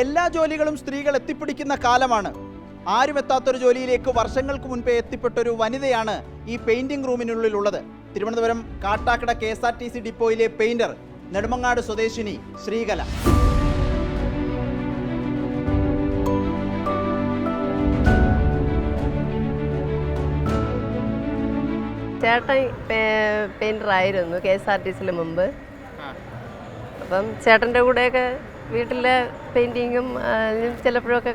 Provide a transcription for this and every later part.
എല്ലാ ജോലികളും സ്ത്രീകൾ എത്തിപ്പിടിക്കുന്ന കാലമാണ്. ആരും എത്താത്തൊരു ജോലിയിലേക്ക് വർഷങ്ങൾക്ക് മുൻപേ എത്തിപ്പെട്ടൊരു വനിതയാണ് ഈ painting റൂമിനുള്ളിലുള്ളത്. Thiruvananthapuram Kattakkada K S R T C ഡിപ്പോയിലെ painter Nedumangad സ്വദേശിനി ശ്രീകല. ചേട്ടൻ പെയിന്റർ ആയിരുന്നു കെ എസ് ആർ ടി സിയിൽ മുമ്പ്. അപ്പം ചേട്ടന്റെ കൂടെയൊക്കെ വീട്ടിലെ പെയിന്റിങ്ങും ചിലപ്പോഴൊക്കെ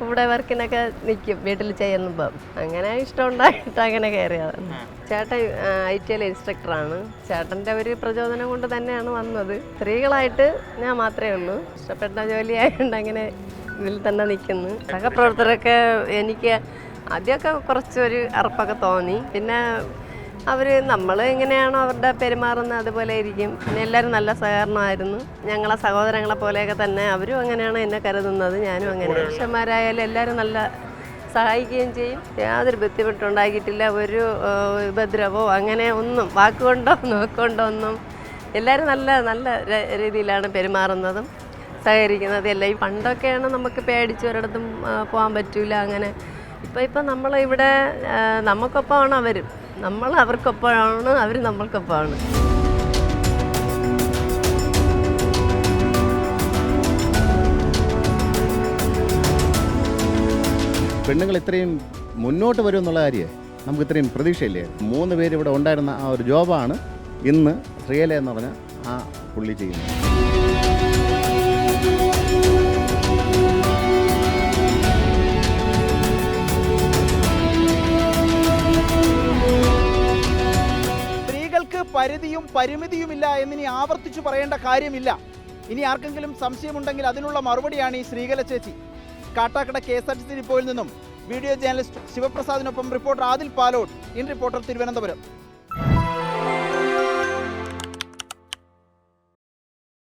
കൂടെ വർക്കിനൊക്കെ നിൽക്കും വീട്ടിൽ ചെയ്യുമ്പം. അങ്ങനെ ഇഷ്ടമുണ്ടായിട്ട് അങ്ങനെ കയറിയത് ചേട്ടൻ ഐ ടി എൽ ഇൻസ്ട്രക്ടറാണ് ചേട്ടന്റെ ഒരു പ്രചോദനം കൊണ്ട് തന്നെയാണ് വന്നത്. സ്ത്രീകളായിട്ട് ഞാൻ മാത്രമേ ഉള്ളൂ. ഇഷ്ടപ്പെട്ട ജോലിയായതുകൊണ്ട് അങ്ങനെ ഇതിൽ തന്നെ നിൽക്കുന്നു. സഹപ്രവർത്തകരൊക്കെ എനിക്ക് ആദ്യമൊക്കെ കുറച്ചൊരു അറപ്പൊക്കെ തോന്നി. പിന്നെ അവർ നമ്മൾ എങ്ങനെയാണോ അവരുടെ പെരുമാറുന്നത് അതുപോലെ ഇരിക്കും പിന്നെ എല്ലാവരും നല്ല സഹകരണമായിരുന്നു. ഞങ്ങളെ സഹോദരങ്ങളെ പോലെയൊക്കെ തന്നെ അവരും അങ്ങനെയാണ് എന്നെ കരുതുന്നത്. ഞാനും അങ്ങനെ. പുരുഷന്മാരായാലും എല്ലാവരും നല്ല സഹായിക്കുകയും ചെയ്യും. യാതൊരു ബുദ്ധിമുട്ടുണ്ടാക്കിയിട്ടില്ല ഒരു ഉപദ്രവോ അങ്ങനെ ഒന്നും വാക്കുകൊണ്ടോ നോക്കുകൊണ്ടോ ഒന്നും. എല്ലാവരും നല്ല നല്ല രീതിയിലാണ് പെരുമാറുന്നതും സഹകരിക്കുന്നത്. എല്ലാം ഈ പണ്ടൊക്കെയാണ് നമുക്ക് പേടിച്ച് ഒരിടത്തും പോകാൻ പറ്റില്ല അങ്ങനെ. ഇപ്പം ഇപ്പം നമ്മൾ ഇവിടെ നമുക്കൊപ്പമാണ് അവരും. നമ്മൾ അവർക്കൊപ്പമാണ് അവർ നമ്മൾക്കൊപ്പമാണ്. പെണ്ണുങ്ങൾ ഇത്രയും മുന്നോട്ട് വരും എന്നുള്ള കാര്യമേ നമുക്ക് ഇത്രയും പ്രതീക്ഷയില്ലേ? മൂന്ന് പേര് ഇവിടെ ഉണ്ടായിരുന്ന ആ ഒരു ജോബാണ് ഇന്ന് ശ്രീയല എന്ന് പറഞ്ഞ ആ പുള്ളി ചെയ്യുന്നത്. പരിധിയും പരിമിതിയുമില്ല എന്നിനി ആവർത്തിച്ചു പറയേണ്ട കാര്യമില്ല. ഇനി ആർക്കെങ്കിലും സംശയമുണ്ടെങ്കിൽ അതിനുള്ള മറുപടിയാണ് ഈ ശ്രീകല ചേച്ചി. Kattakkada K S R T C ഡിപ്പോയിൽ നിന്നും video journalist ശിവപ്രസാദിനൊപ്പം reporter Adil Palode in reporter Thiruvananthapuram.